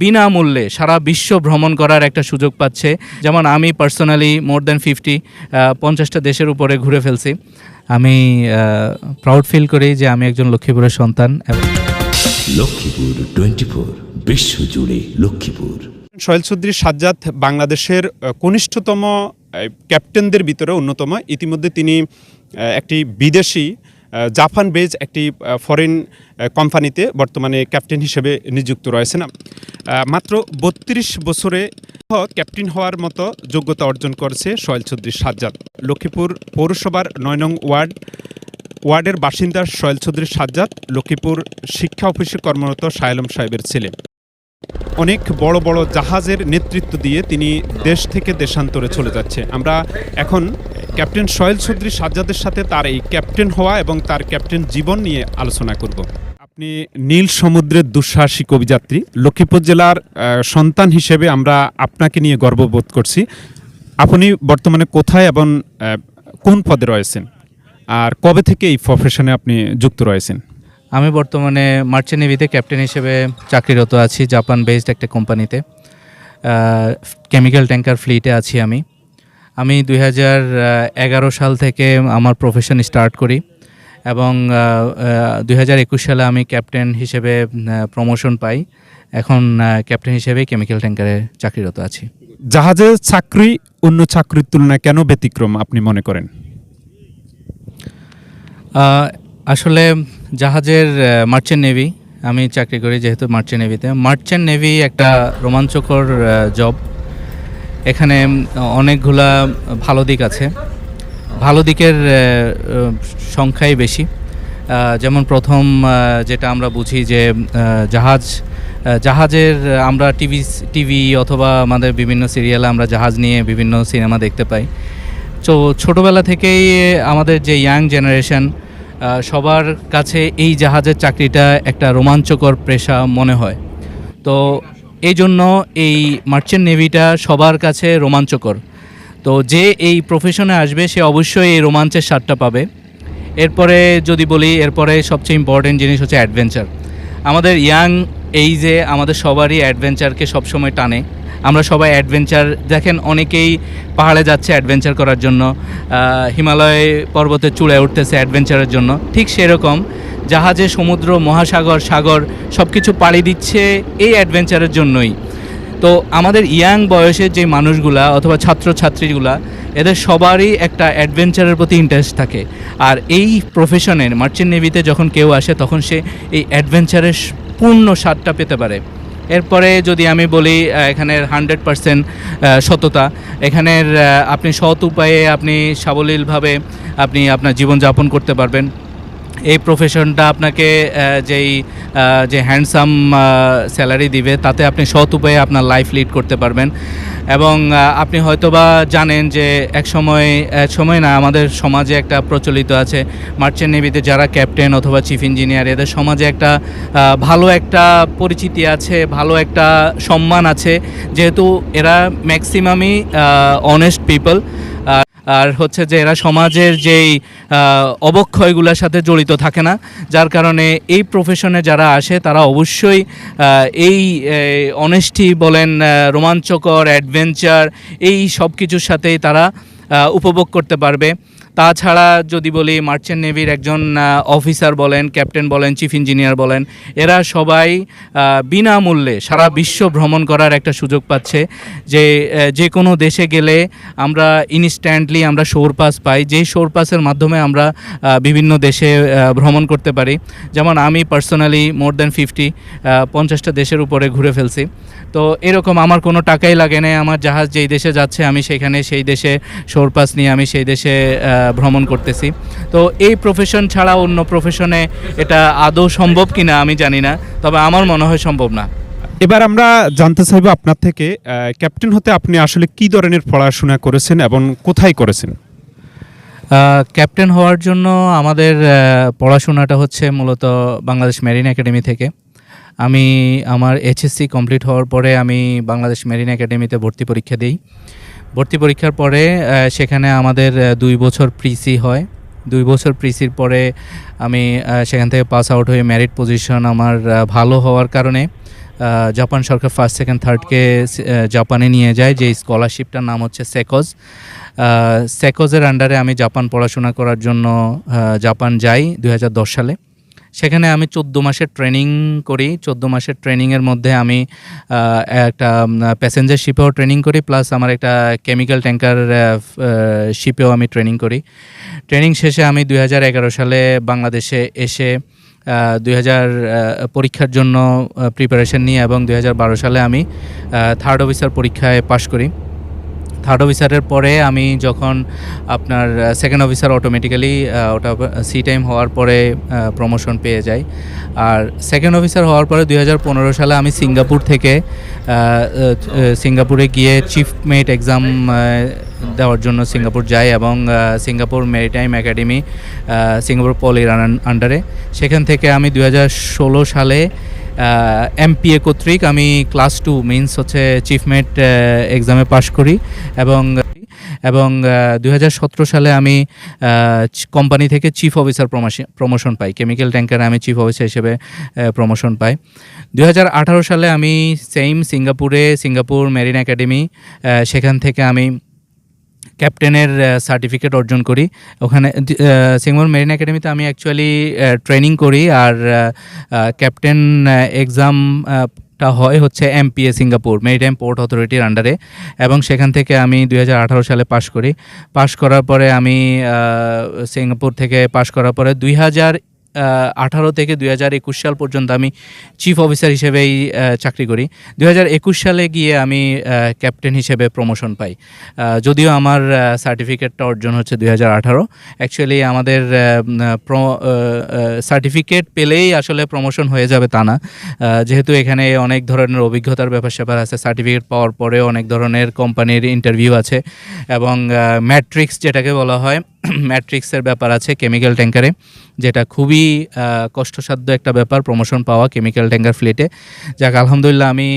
বিনামূল্যে সারা বিশ্ব ভ্রমণ করার একটা সুযোগ পাচ্ছে। যেমন আমি পার্সোনালি মোর দ্যান ফিফটি পঞ্চাশটা দেশের উপরে ঘুরে ফেলছি। আমি প্রাউড ফিল করি যে আমি একজন লক্ষ্মীপুরের সন্তান এবং লক্ষ্মীপুর টোয়েন্টি ফোর বিশ্বজুড়ে লক্ষ্মীপুর। সোহেল চৌধুরী সাজ্জাদ বাংলাদেশের কনিষ্ঠতম ক্যাপ্টেনদের ভিতরে অন্যতম। ইতিমধ্যে তিনি একটি বিদেশি জাপান বেজ একটি ফরেন কোম্পানিতে বর্তমানে ক্যাপ্টেন হিসেবে নিযুক্ত রয়েছেন মাত্র বত্রিশ বছরে ক্যাপ্টেন হওয়ার মতো যোগ্যতা অর্জন করেছে সোহেল চৌধুরী সাজ্জাদ। লক্ষ্মীপুর পৌরসভার নয় নং ওয়ার্ড, ওয়ার্ডের বাসিন্দা সোহেল চৌধুরী সাজ্জাদ, লক্ষ্মীপুর শিক্ষা অফিসে কর্মরত শায়লম সাহেবের ছেলে। অনেক বড় বড় জাহাজের নেতৃত্ব দিয়ে তিনি দেশ থেকে দেশান্তরে চলে যাচ্ছে। আমরা এখন ক্যাপ্টেন সোহেল চৌধুরী সাজ্জাদের সাথে তার এই ক্যাপ্টেন হওয়া এবং তার ক্যাপ্টেন জীবন নিয়ে আলোচনা করব। আপনি নীল সমুদ্রের দুঃসাহসিক অভিযাত্রী। লক্ষ্মীপুর জেলার সন্তান হিসেবে আমরা আপনাকে নিয়ে গর্ববোধ করছি। আপনি বর্তমানে কোথায় এবং কোন পদে রয়েছেন? আর কবে থেকে এই প্রফেশনে আপনি যুক্ত রয়েছেন? আমি বর্তমানে মার্চেন্ট নেভিতে ক্যাপ্টেন হিসেবে চাকরিরত আছি জাপান বেসড একটা কোম্পানিতে। কেমিক্যাল ট্যাঙ্কার ফ্লিটে আছি আমি। আমি দুই এগারো সাল থেকে আমার প্রফেশন স্টার্ট করি এবং দুই হাজার একুশ সালে আমি ক্যাপ্টেন হিসেবে প্রমোশন পাই। এখন ক্যাপ্টেন হিসেবে কেমিক্যাল ট্যাঙ্কারে চাকরিরত আছি। জাহাজের চাকরি অন্য চাকরির তুলনায় কেন ব্যতিক্রম আপনি মনে করেন? আসলে জাহাজের মার্চেন্ট নেভি আমি চাকরি করি যেহেতু মার্চেন্ট নেভিতে মার্চেন্ট নেভি একটা রোমাঞ্চকর জব এখানে অনেকগুলা ভালো দিক আছে। ভালো দিকের সংখ্যাই বেশি। যেমন প্রথম যেটা আমরা বুঝি যে জাহাজ জাহাজের আমরা টিভি টিভি অথবা আমাদের বিভিন্ন সিরিয়ালে আমরা জাহাজ নিয়ে বিভিন্ন সিনেমা দেখতে পাই। তো ছোটোবেলা থেকেই আমাদের যে ইয়াং জেনারেশন সবার কাছে এই জাহাজের চাকরিটা একটা রোমাঞ্চকর পেশা মনে হয়। তো এই জন্য এই মার্চেন্ট নেভিটা সবার কাছে রোমাঞ্চকর। তো যে এই প্রফেশনে আসবে, সে অবশ্যই এই রোমাঞ্চের স্বাদটা পাবে। এরপরে যদি বলি, এরপরে সবচেয়ে ইম্পর্টেন্ট জিনিস হচ্ছে অ্যাডভেঞ্চার আমাদের ইয়াং এই যে আমাদের সবারই অ্যাডভেঞ্চারকে সবসময় টানে। আমরা সবাই অ্যাডভেঞ্চার দেখেন অনেকেই পাহাড়ে যাচ্ছে অ্যাডভেঞ্চার করার জন্য হিমালয় পর্বতের চূড়ায় উঠতেছে অ্যাডভেঞ্চারের জন্য। ঠিক সেরকম জাহাজে সমুদ্র, মহাসাগর, সাগর সব কিছু পাড়ি দিচ্ছে এই অ্যাডভেঞ্চারের জন্যই। তো আমাদের ইয়াং বয়সের যে মানুষগুলা অথবা ছাত্রছাত্রীগুলা, এদের সবারই একটা অ্যাডভেঞ্চারের প্রতি ইন্টারেস্ট থাকে। আর এই প্রফেশনের মার্চেন্ট নেভিতে যখন কেউ আসে, তখন সে এই অ্যাডভেঞ্চারের পূর্ণ স্বাদটা পেতে পারে। এরপরে যদি আমি বলি এখানের হান্ড্রেড পারসেন্ট সততা, এখানের আপনি সৎ উপায়ে আপনি সাবলীলভাবে আপনি আপনার জীবনযাপন করতে পারবেন। এই প্রফেশনটা আপনাকে যেই যে হ্যান্ডসাম স্যালারি দিবে, তাতে আপনি সৎ উপায়ে আপনার লাইফ লিড করতে পারবেন। এবং আপনি হয়তোবা জানেন যে এক সময় এক সময় না, আমাদের সমাজে একটা প্রচলিত আছে, মার্চেন্ট নেভিতে যারা ক্যাপ্টেন অথবা চিফ ইঞ্জিনিয়ার এদের সমাজে একটা ভালো একটা পরিচিতি আছে, ভালো একটা সম্মান আছে। যেহেতু এরা ম্যাক্সিমামই অনেস্ট পিপল আর হচ্ছে যে এরা সমাজের যেই অবক্ষয়গুলোর সাথে জড়িত থাকে না, যার কারণে এই প্রফেশনে যারা আসে, তারা অবশ্যই এই অনেস্টি বলেন রোমাঞ্চকর অ্যাডভেঞ্চার এই সব কিছুর সাথেই তারা উপভোগ করতে পারবে। তাছাড়া যদি বলি মার্চেন্ট নেভির একজন অফিসার বলেন ক্যাপ্টেন বলেন চিফ ইঞ্জিনিয়ার বলেন, এরা সবাই বিনামূল্যে সারা বিশ্ব ভ্রমণ করার একটা সুযোগ পাচ্ছে যে যে কোনো দেশে গেলে আমরা ইনস্ট্যান্টলি আমরা শোর পাস পাই। যেই শোর পাসের মাধ্যমে আমরা বিভিন্ন দেশে ভ্রমণ করতে পারি। যেমন আমি পার্সোনালি মোর দ্যান ফিফটি পঞ্চাশটা দেশের উপরে ঘুরে ফেলছি। তো এরকম আমার কোনো টাকাই লাগে না আমার জাহাজ যেই দেশে যাচ্ছে, আমি সেখানে সেই দেশে শোর পাস নিয়ে আমি সেই দেশে ভ্রমণ করতেছি। তো এই প্রফেশন ছাড়া অন্য প্রফেশনে এটা আদৌ সম্ভব কিনা আমি জানি না তবে আমার মনে হয় সম্ভব না। এবার আমরা জানতে চাইব আপনার থেকে ক্যাপ্টেন হতে আপনি আসলে কি ধরনের পড়াশোনা করেছেন এবং কোথায় করেছেন? ক্যাপ্টেন হওয়ার জন্য আমাদের পড়াশোনাটা হচ্ছে মূলত বাংলাদেশ মেরিন একাডেমি থেকে। আমি আমার এইচএসসি কমপ্লিট হওয়ার পরে আমি বাংলাদেশ মেরিন একাডেমিতে ভর্তি পরীক্ষা দিই। ভর্তি পরীক্ষার পরে সেখানে আমাদের দুই বছর প্রিসি হয়। দুই বছর প্রিসির পরে আমি সেখান থেকে পাস আউট হয়ে ম্যারিট পজিশন আমার ভালো হওয়ার কারণে জাপান সরকার ফার্স্ট সেকেন্ড থার্ডকে জাপানে নিয়ে যায়, যে স্কলারশিপটার নাম হচ্ছে সেকজ সেকজের আন্ডারে আমি জাপান পড়াশোনা করার জন্য জাপান যাই দু হাজার দশ সালে। সেখানে আমি চোদ্দ মাসের ট্রেনিং করি। চোদ্দ মাসের ট্রেনিংয়ের মধ্যে আমি একটা প্যাসেঞ্জার শিপেও ট্রেনিং করি প্লাস আমার একটা কেমিক্যাল ট্যাঙ্কার শিপেও আমি ট্রেনিং করি। ট্রেনিং শেষে আমি দু হাজার এগারো সালে বাংলাদেশে এসে দু হাজার পরীক্ষার জন্য প্রিপারেশন নিই এবং দু হাজার বারো সালে আমি থার্ড অফিসার পরীক্ষায় পাশ করি। থার্ড অফিসারের পরে আমি যখন আপনার সেকেন্ড অফিসার অটোমেটিক্যালি ওটা সি টাইম হওয়ার পরে প্রমোশন পেয়ে যাই। আর সেকেন্ড অফিসার হওয়ার পরে দু হাজার পনেরো সালে আমি সিঙ্গাপুর থেকে সিঙ্গাপুরে গিয়ে চিফ মেট এক্সাম দেওয়ার জন্য সিঙ্গাপুর যাই এবং সিঙ্গাপুর মেরিটাইম একাডেমি সিঙ্গাপুর পলির আন্ডারে সেখান থেকে আমি দু হাজার ষোলো সালে এমপিএ কর্তৃক আমি ক্লাস টু মিনস হচ্ছে চিফমেট এক্সামে পাশ করি এবং এবং দু হাজার সতেরো সালে আমি কোম্পানি থেকে চিফ অফিসার প্রমোশন পাই। কেমিক্যাল ট্যাঙ্কারে আমি চিফ অফিসার হিসেবে প্রমোশন পাই। দু হাজার আঠারো সালে আমি সেম সিঙ্গাপুরে সিঙ্গাপুর মেরিন একাডেমি সেখান থেকে আমি ক্যাপ্টেনের সার্টিফিকেট অর্জন করি। ওখানে সিঙ্গাপুর মেরিন একাডেমিতে আমি অ্যাকচুয়ালি ট্রেনিং করি আর ক্যাপ্টেন এক্সাম টা হয় হচ্ছে এমপিএ সিঙ্গাপুর মেরিটাইম পোর্ট অথরিটির আন্ডারে এবং সেখান থেকে আমি দুই হাজার আঠারো সালে পাশ করি। পাশ করার পরে আমি সিঙ্গাপুর থেকে পাশ করার পরে দুই হাজার আঠারো থেকে দুই হাজার একুশ সাল পর্যন্ত আমি চিফ অফিসার হিসেবেই চাকরি করি। দুই হাজার একুশ সালে গিয়ে আমি ক্যাপ্টেন হিসেবে প্রমোশন পাই। যদিও আমার সার্টিফিকেটটা অর্জন হচ্ছে দুই হাজার আঠারো। অ্যাকচুয়ালি আমাদের সার্টিফিকেট পেলেই আসলে প্রমোশন হয়ে যাবে তা না। যেহেতু এখানে অনেক ধরনের অভিজ্ঞতার ব্যাপার স্যাপার আছে সার্টিফিকেট পাওয়ার পরেও অনেক ধরনের কোম্পানির ইন্টারভিউ আছে এবং ম্যাট্রিক্স যেটাকে বলা হয় ম্যাট্রিক্সের ব্যাপার আছে কেমিক্যাল ট্যাঙ্কারে যেটা খুবই কষ্টসাধ্য একটা ব্যাপার প্রমোশন পাওয়া কেমিক্যাল ট্যাঙ্কার ফ্লিটে। যাক আলহামদুলিল্লাহ আমি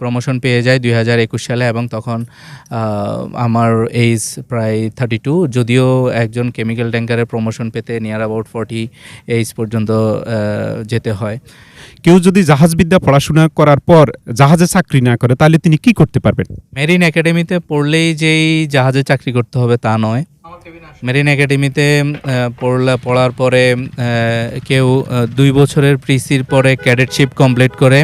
প্রমোশন পেয়ে যাই দুই হাজার একুশ সালে এবং তখন আমার এইজ প্রায় থার্টি টু যদিও একজন কেমিক্যাল ট্যাঙ্কারের প্রমোশন পেতে নিয়ার অ্যাবাউট ফর্টি এইজ পর্যন্ত যেতে হয়। কেউ যদি জাহাজবিদ্যা পড়াশোনা করার পর জাহাজে চাকরি না করে তাহলে তিনি কি করতে পারবেন? মেরিন একাডেমিতে পড়লেই যেই জাহাজে চাকরি করতে হবে তা নয়। মেরিন একাডেমিতে পড়লা, পড়ার পরে কেউ দুই বছরের প্রিসির পরে ক্যাডেটশিপ কমপ্লিট করে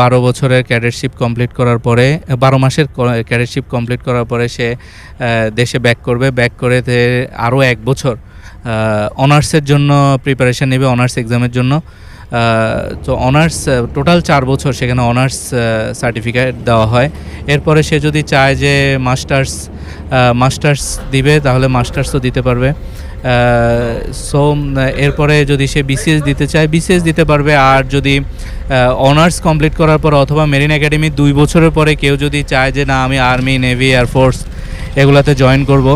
বারো বছরের ক্যাডেটশিপ কমপ্লিট করার পরে, বারো মাসের ক্যাডেটশিপ কমপ্লিট করার পরে সে দেশে ব্যাক করবে। ব্যাক করে আরও এক বছর অনার্সের জন্য প্রিপারেশন নেবে অনার্স এক্সামের জন্য। তো অনার্স টোটাল চার বছর সেখানে অনার্স সার্টিফিকেট দেওয়া হয়। এরপরে সে যদি চায় যে মাস্টার্স মাস্টার্স দিবে, তাহলে মাস্টার্সও দিতে পারবে। সো এরপরে যদি সে বিসিএস দিতে চায় বিসিএস দিতে পারবে। আর যদি অনার্স কমপ্লিট করার পর অথবা মেরিন একাডেমি দুই বছরের পরে কেউ যদি চায় যে না, আমি আর্মি নেভি এয়ারফোর্স এগুলাতে জয়েন করব।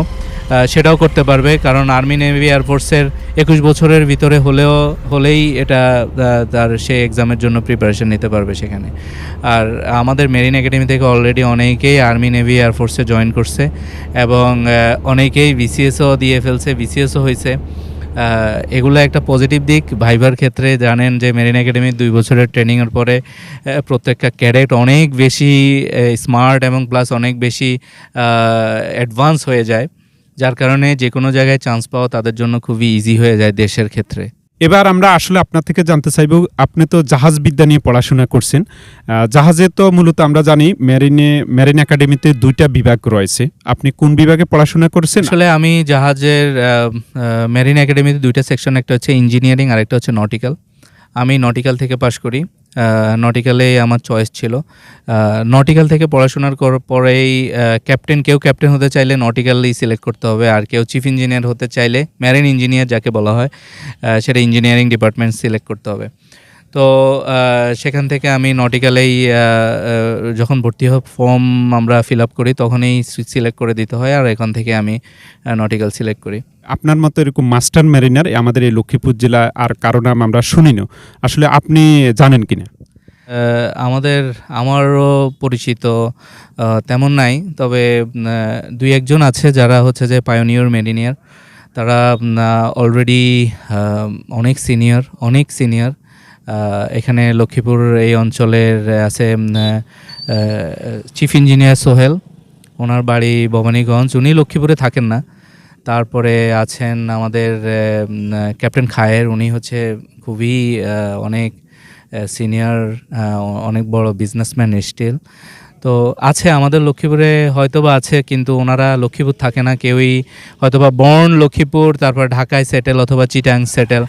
সেটাও করতে পারবে, কারণ আর্মি নেভি এয়ারফোর্সের একুশ বছরের ভিতরে হলেও, হলেই এটা তার সে এক্সামের জন্য প্রিপারেশন নিতে পারবে সেখানে। আর আমাদের মেরিন একাডেমি থেকে অলরেডি অনেকেই আর্মি নেভি এয়ারফোর্সে জয়েন করছে, এবং অনেকেই বিসিএসও দিয়ে ফেলছে বিসিএসও হয়েছে। এগুলো একটা পজিটিভ দিক। ভাইবার ক্ষেত্রে জানেন যে মেরিন একাডেমির দুই বছরের ট্রেনিংয়ের পরে প্রত্যেকটা ক্যাডেট অনেক বেশি স্মার্ট এবং প্লাস অনেক বেশি অ্যাডভান্স হয়ে যায়। যার কারণে যে কোনো জায়গায় চান্স পাওয়া তাদের জন্য খুবই ইজি হয়ে যায় দেশের ক্ষেত্রে। এবার আমরা আসলে আপনার থেকে জানতে চাইব আপনি তো জাহাজ বিদ্যা নিয়ে পড়াশোনা করছেন। জাহাজে তো মূলত আমরা জানি মেরিনে মেরিন একাডেমিতে দুইটা বিভাগ রয়েছে। আপনি কোন বিভাগে পড়াশোনা করছেন? আসলে আমি জাহাজের মেরিন একাডেমিতে দুইটা সেকশন একটা হচ্ছে ইঞ্জিনিয়ারিং আর একটা হচ্ছে নটিক্যাল আমি নটিক্যাল থেকে পাশ করি। নটিক্যালে আমার চয়েস ছিল। নটিক্যাল থেকে পড়াশোনার পরেই ক্যাপ্টেন কেউ ক্যাপ্টেন হতে চাইলে নটিক্যালেই সিলেক্ট করতে হবে। আর কেউ চিফ ইঞ্জিনিয়ার হতে চাইলে ম্যারিন ইঞ্জিনিয়ার যাকে বলা হয় সেটা ইঞ্জিনিয়ারিং ডিপার্টমেন্ট সিলেক্ট করতে হবে। তো সেখান থেকে আমি নটিক্যালেই যখন ভর্তি হব ফর্ম আমরা ফিল আপ করি তখনই সিলেক্ট করে দিতে হয় আর এখান থেকে আমি নটিক্যাল সিলেক্ট করি। আপনার মতো এরকম মাস্টার মেরিনার আমাদের এই লক্ষ্মীপুর জেলা আর কারও নাম আমরা শুনিনি। আসলে আপনি জানেন কিনা? আহ, আমাদের আমারও পরিচিত তেমন নাই তবে দুই একজন আছে যারা হচ্ছে যে পায়োনিয়র মেরিনিয়ার তারা অলরেডি অনেক সিনিয়র অনেক সিনিয়র এখানে লক্ষ্মীপুর এই অঞ্চলের আছে চিফ ইঞ্জিনিয়ার সোহেল, ওনার বাড়ি ভবানীগঞ্জ। উনি লক্ষ্মীপুরে থাকেন না। তারপরে আছেন আমাদের ক্যাপ্টেন খায়ের। উনি হচ্ছে খুবই অনেক সিনিয়র অনেক বড় বিজনেসম্যান স্টিল তো আছে আমাদের লক্ষ্মীপুরে, হয়তোবা আছে, কিন্তু ওনারা লক্ষ্মীপুর থাকে না। কেউই হয়তোবা বর্ন লক্ষ্মীপুর, তারপর ঢাকায় সেটেল অথবা চিটাং সেটেল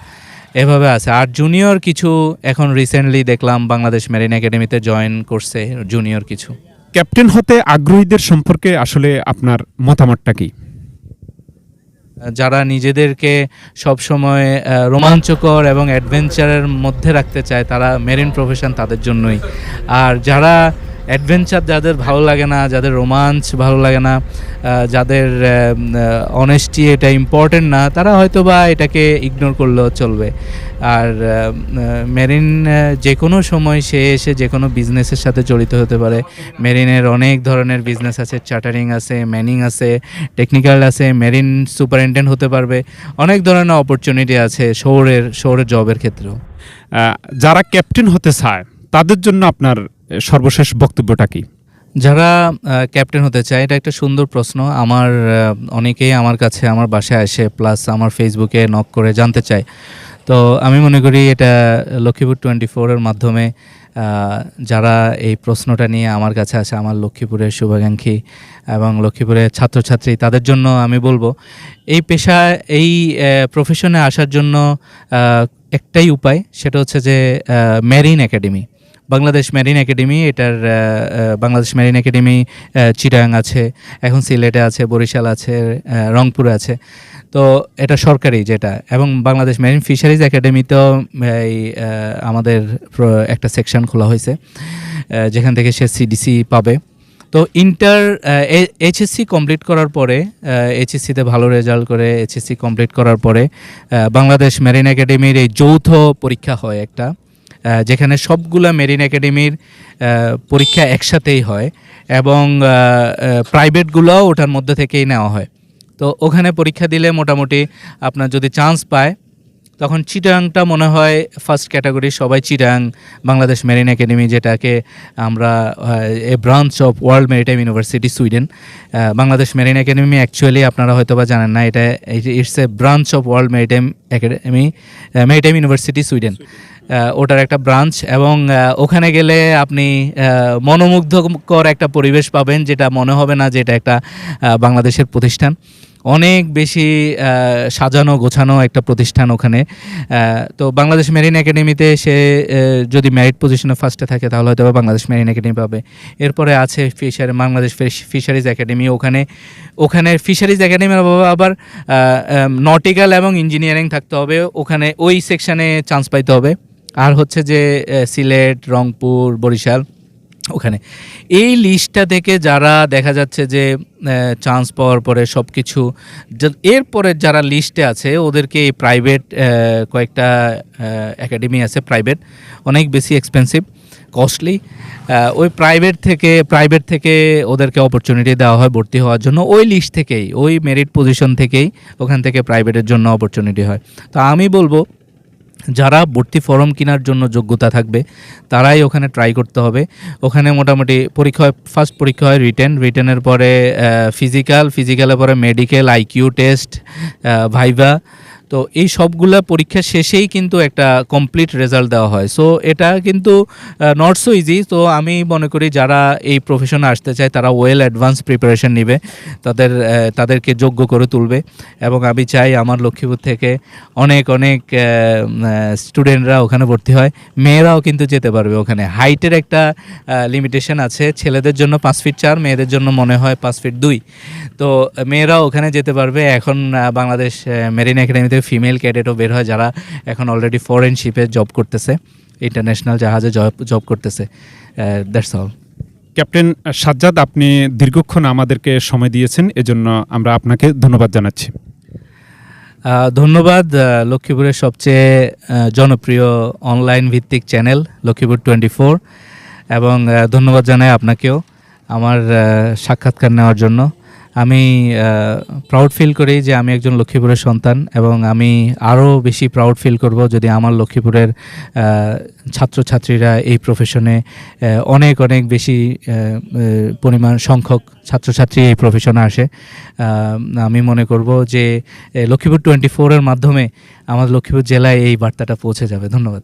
এভাবে আছে। আর জুনিয়র কিছু এখন রিসেন্টলি দেখলাম বাংলাদেশ মেরিন একাডেমিতে জয়েন করছে জুনিয়র কিছু। ক্যাপ্টেন হতে আগ্রহীদের সম্পর্কে আসলে আপনার মতামতটা কি? যারা নিজেদেরকে সবসময় রোমাঞ্চকর এবং অ্যাডভেঞ্চারের মধ্যে রাখতে চায় তারা মেরিন প্রফেশন তাদের জন্যই। আর যারা অ্যাডভেঞ্চার যাদের ভালো লাগে না, যাদের রোমাঞ্চ ভালো লাগে না যাদের অনেস্টি এটা ইম্পর্টেন্ট না, তারা হয়তো বা এটাকে ইগনোর করলেও চলবে। আর মেরিন যে কোনো সময় সে এসে যে কোনো বিজনেসের সাথে জড়িত হতে পারে। মেরিনের অনেক ধরনের বিজনেস আছে চার্টারিং আছে ম্যানিং আছে টেকনিক্যাল আছে, মেরিন সুপারিনটেন্ডেন্ট হতে পারবে। অনেক ধরনের অপরচুনিটি আছে শহরের শহরের জবের ক্ষেত্রেও। যারা ক্যাপ্টেন হতে চায়, তাদের জন্য আপনার সর্বশেষ বক্তব্যটা কি? যারা ক্যাপ্টেন হতে চায়, এটা একটা সুন্দর প্রশ্ন। আমার অনেকেই আমার কাছে আমার বাসায় আসে প্লাস আমার ফেসবুকে নক করে জানতে চায়। তো আমি মনে করি এটা লক্ষ্মীপুর টোয়েন্টি ফোরের মাধ্যমে যারা এই প্রশ্নটা নিয়ে আমার কাছে আসে, আমার লক্ষ্মীপুরের শুভাকাঙ্ক্ষী এবং লক্ষ্মীপুরের ছাত্রছাত্রী, তাদের জন্য আমি বলব, এই পেশা এই প্রফেশনে আসার জন্য একটাই উপায়, সেটা হচ্ছে যে marine academy Bangladesh marine academy এটার বাংলাদেশ মেরিন একাডেমি চিটাং আছে, এখন সিলেটে আছে, বরিশাল আছে রংপুরে আছে। তো এটা সরকারি যেটা, এবং বাংলাদেশ মেরিন ফিশারিজ একাডেমিতেও এই আমাদের একটা সেকশন খোলা হয়েছে যেখান থেকে সে সিডিসি পাবে। তো ইন্টার এইচএসসি কমপ্লিট করার পরে এইচএসসিতে ভালো রেজাল্ট করে এইচএসসি কমপ্লিট করার পরে বাংলাদেশ মেরিন একাডেমির এই যৌথ পরীক্ষা হয় একটা। যেখানে সবগুলা মেরিন একাডেমির পরীক্ষা একসাথেই হয় এবং প্রাইভেটগুলোও ওটার মধ্যে থেকেই নেওয়া হয়। তো ওখানে পরীক্ষা দিলে মোটামুটি আপনার যদি চান্স পায় তখন চিটাংটা মনে হয় ফার্স্ট ক্যাটাগরি সবাই চিটাং, বাংলাদেশ মেরিন একাডেমি যেটাকে আমরা a branch of world maritime university Sweden Bangladesh marine academy actually আপনারা হয়তো বা জানেন না, এটা it's a branch of world maritime academy maritime university Sweden ওটার একটা ব্রাঞ্চ এবং ওখানে গেলে আপনি মনোমুগ্ধকর একটা পরিবেশ পাবেন, যেটা মনে হবে না যে এটা একটা বাংলাদেশের প্রতিষ্ঠান। অনেক বেশি সাজানো, গোছানো একটা প্রতিষ্ঠান ওখানে। তো বাংলাদেশ মেরিন একাডেমিতে সে যদি ম্যারিট পজিশনে ফার্স্টে থাকে, তাহলে হয়তো বাংলাদেশ মেরিন একাডেমি পাবে। এরপরে আছে ফিশারি বাংলাদেশ ফিশারিজ একাডেমি ওখানে। ওখানে ফিশারিজ একাডেমির আবার নটিক্যাল এবং ইঞ্জিনিয়ারিং থাকতে হবে। ওখানে ওই সেকশানে চান্স পাইতে হবে। আর হচ্ছে যে সিলেট রংপুর বরিশাল ওখানে। এই লিস্টটা থেকে যারা দেখা যাচ্ছে যে চান্স পাওয়ার পরে সব কিছু এরপরে যারা লিস্টে আছে, ওদেরকে এই প্রাইভেট কয়েকটা একাডেমি আছে প্রাইভেট অনেক বেশি এক্সপেন্সিভ কস্টলি ওই প্রাইভেট থেকে প্রাইভেট থেকে ওদেরকে অপরচুনিটি দেওয়া হয়, ভর্তি হওয়ার জন্য। ওই লিস্ট থেকেই, ওই মেরিট পজিশন থেকেই ওখান থেকে প্রাইভেটের জন্য অপরচুনিটি হয়। তো আমি বলব যারা ভর্তি ফর্ম কেনার জন্য যোগ্যতা থাকবে, তারাই ওখানে ট্রাই করতে হবে। ওখানে মোটামুটি পরীক্ষা হয় ফার্স্ট পরীক্ষা হয় রিটেন রিটেনের পরে ফিজিক্যাল ফিজিক্যালের পরে মেডিকেল আইকিউ টেস্ট ভাইভা তো এই সবগুলা পরীক্ষা শেষেই কিন্তু একটা কমপ্লিট রেজাল্ট দেওয়া হয়। সো এটা কিন্তু নট সো ইজি তো আমি মনে করি যারা এই প্রফেশনে আসতে চায়, তারা ওয়েল অ্যাডভান্স প্রিপারেশন নেবে, তাদের তাদেরকে যোগ্য করে তুলবে। এবং আমি চাই আমার লক্ষ্মীপুর থেকে অনেক অনেক স্টুডেন্টরা ওখানে ভর্তি হয়। মেয়েরাও কিন্তু যেতে পারবে ওখানে। হাইটের একটা লিমিটেশন আছে। ছেলেদের জন্য পাঁচ ফিট চার, মেয়েদের জন্য মনে হয় পাঁচ ফিট দুই। তো মেয়েরাও ওখানে যেতে পারবে। এখন বাংলাদেশ মেরিন একাডেমিতে ফিমেল ক্যাডেটও বের হয় যারা এখন অলরেডি ফরেন শিপে জব করতেছে। ইন্টারন্যাশনাল জাহাজে জব জব করতেছে। দ্যাটস অল ক্যাপ্টেন সাজ্জাদ আপনি দীর্ঘক্ষণ আমাদেরকে সময় দিয়েছেন এজন্য আমরা আপনাকে ধন্যবাদ জানাচ্ছি। ধন্যবাদ লক্ষ্মীপুরের সবচেয়ে জনপ্রিয় অনলাইন ভিত্তিক চ্যানেল লক্ষ্মীপুর টোয়েন্টি ফোর এবং ধন্যবাদ জানাই আপনাকেও আমার সাক্ষাৎকার নেওয়ার জন্য। আমি প্রাউড ফিল করি যে আমি একজন লক্ষ্মীপুরের সন্তান এবং আমি আরও বেশি প্রাউড ফিল করব যদি আমার লক্ষ্মীপুরের ছাত্রছাত্রীরা এই প্রফেশনে অনেক অনেক বেশি পরিমাণ সংখ্যক ছাত্রছাত্রী এই প্রফেশনে আসে। আমি মনে করব যে লক্ষ্মীপুর টোয়েন্টি ফোরের মাধ্যমে আমাদের লক্ষ্মীপুর জেলায় এই বার্তাটা পৌঁছে যাবে। ধন্যবাদ।